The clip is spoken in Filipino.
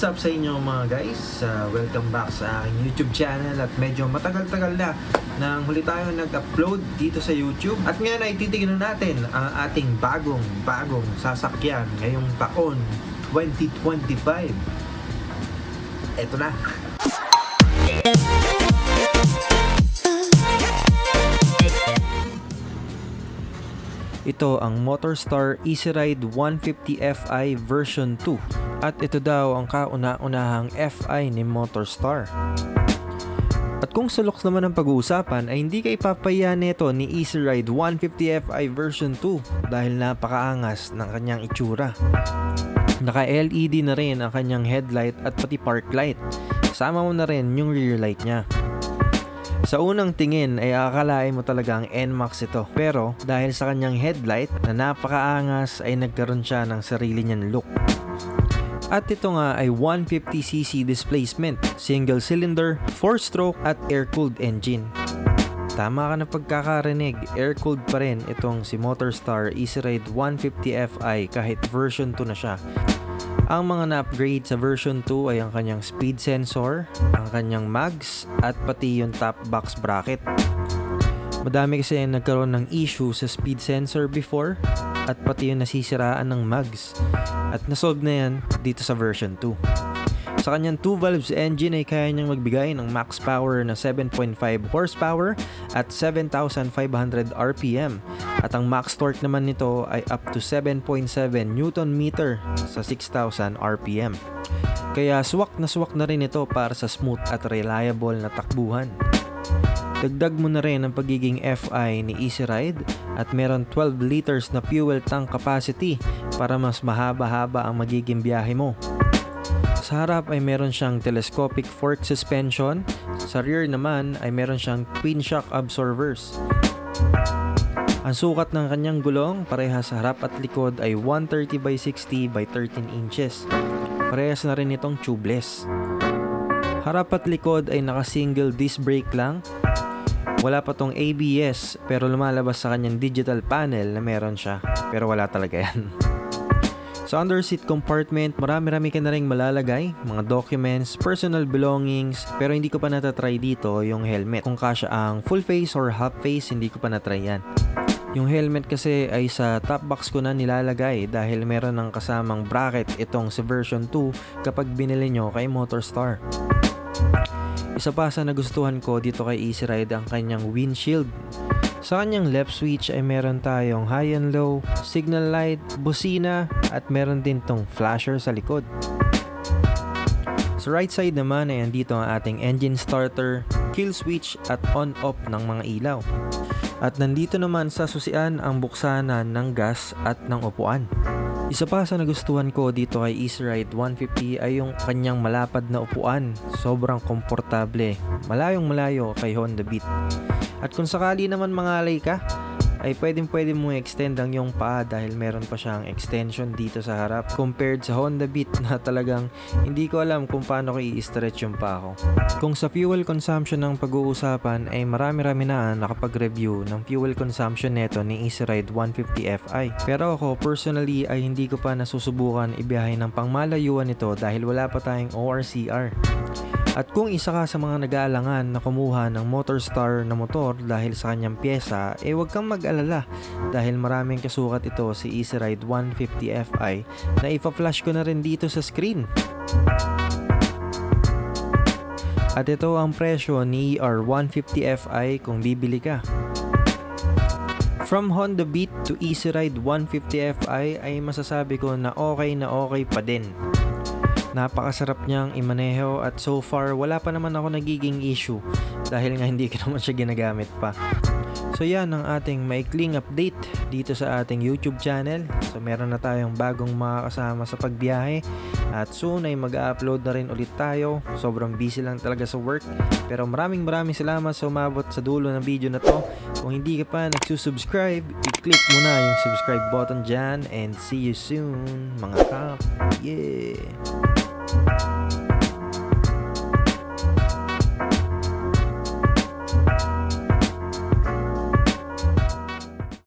What's up sa inyo mga guys? Uh, welcome back sa aking YouTube channel at medyo matagal-tagal na nang huli tayo nag-upload dito sa YouTube. At ngayon ay titignan natin ang ating bagong bagong sasakyan ngayong taon 2025 Eto na Ito ang Motorstar Easy Ride 150 Fi version 2 at ito daw ang kauna-unahang Fi ni Motorstar. At kung sa looks naman ng pag-uusapan ay hindi ka ipapaya nito ni Easy Ride 150 Fi version 2 dahil napakaangas ng kanyang itsura. Naka-LED na rin ang kanyang headlight at pati park light. Kasama mo na rin yung rear light niya. Sa unang tingin ay akalain mo talaga ang NMAX ito. Pero dahil sa kanyang headlight na napakaangas ay nagkaroon siya ng sarili niyang look. At ito nga ay 150cc displacement, single cylinder, 4-stroke at air-cooled engine. Tama ka na pagkakarinig, air-cooled pa rin itong si Motorstar Easy Ride 150 Fi kahit version 2 na siya. Ang mga na-upgrade sa version 2 ay ang kanyang speed sensor, ang kanyang mags, at pati yung top box bracket. Madami kasi yung nagkaroon ng issue sa speed sensor before at pati yung nasisiraan ng mags. At nasolve na yan dito sa version 2. Sa kanyang 2 valves engine ay kaya niyang magbigay ng max power na 7.5 horsepower at 7,500 RPM at ang max torque naman nito ay up to 7.7 Newton meter sa 6,000 RPM. Kaya swak na swak na rin ito para sa smooth at reliable na takbuhan. Dagdag mo na rin ang pagiging FI ni Easy Ride at meron 12 liters na fuel tank capacity para mas mahaba-haba ang magiging biyahe mo. Sa harap ay meron siyang telescopic fork suspension. Sa rear naman ay meron siyang twin shock absorbers. Ang sukat ng kanyang gulong parehas sa harap at likod ay 130 by 60 by 13 inches. Parehas na rin itong tubeless. Harap at likod ay naka-single disc brake lang. Wala pa tong ABS pero lumalabas sa kanyang digital panel na meron siya. Pero wala talaga yan. Sa under seat compartment, marami-rami ka na rin malalagay, mga documents, personal belongings, pero hindi ko pa natatry dito yung helmet. Kung kasya ang full face or half face, hindi ko pa natry yan. Yung helmet kasi ay sa top box ko na nilalagay dahil meron ng kasamang bracket itong sa version 2 kapag binili nyo kay Motorstar. Isa pa sa nagustuhan ko dito kay Easy Ride ang kanyang windshield. Sa kanyang left switch ay meron tayong high and low, signal light, busina, at meron din tong flasher sa likod. Sa right side naman ay andito ang ating engine starter, kill switch at on-off ng mga ilaw. At nandito naman sa susian ang buksanan ng gas at ng upuan. Isa pa sa nagustuhan ko dito kay Easy Ride 150 ay yung kanyang malapad na upuan. Sobrang komportable. Malayong malayo kay Honda Beat. At kung sakali naman mangalay ka, ay pwedeng pwede mo extend ang iyong paa dahil meron pa siyang extension dito sa harap compared sa Honda Beat na talagang hindi ko alam kung paano ko i-stretch yung paa ko. Kung sa fuel consumption ng pag-uusapan ay marami-rami na nakapag-review ng fuel consumption neto ni Easy Ride 150 Fi. Pero ako personally ay hindi ko pa nasusubukan ibiyahe ng pangmalayuan nito dahil wala pa tayong ORCR. At kung isa ka sa mga nag-aalangan na kumuha ng Motorstar na motor dahil sa kanyang pyesa, eh huwag kang mag-alala dahil maraming kasukat ito si Easy Ride 150 Fi na ipa-flash ko na rin dito sa screen. At ito ang presyo ni ER150 Fi kung bibili ka. From Honda Beat to Easy Ride 150 Fi ay masasabi ko na okay na okay pa din. Napakasarap niyang imaneho at so far wala pa naman ako nagiging issue dahil nga hindi ko naman siya ginagamit pa. So yan ang ating maikling update dito sa ating YouTube channel. So meron na tayong bagong mga kasama sa pagbiyahe at soon ay mag-upload na rin ulit tayo. Sobrang busy lang talaga sa work pero maraming maraming salamat sa umabot sa dulo ng video na to. Kung hindi ka pa nagsusubscribe, i-click mo na yung subscribe button dyan and see you soon mga kap. Yeah!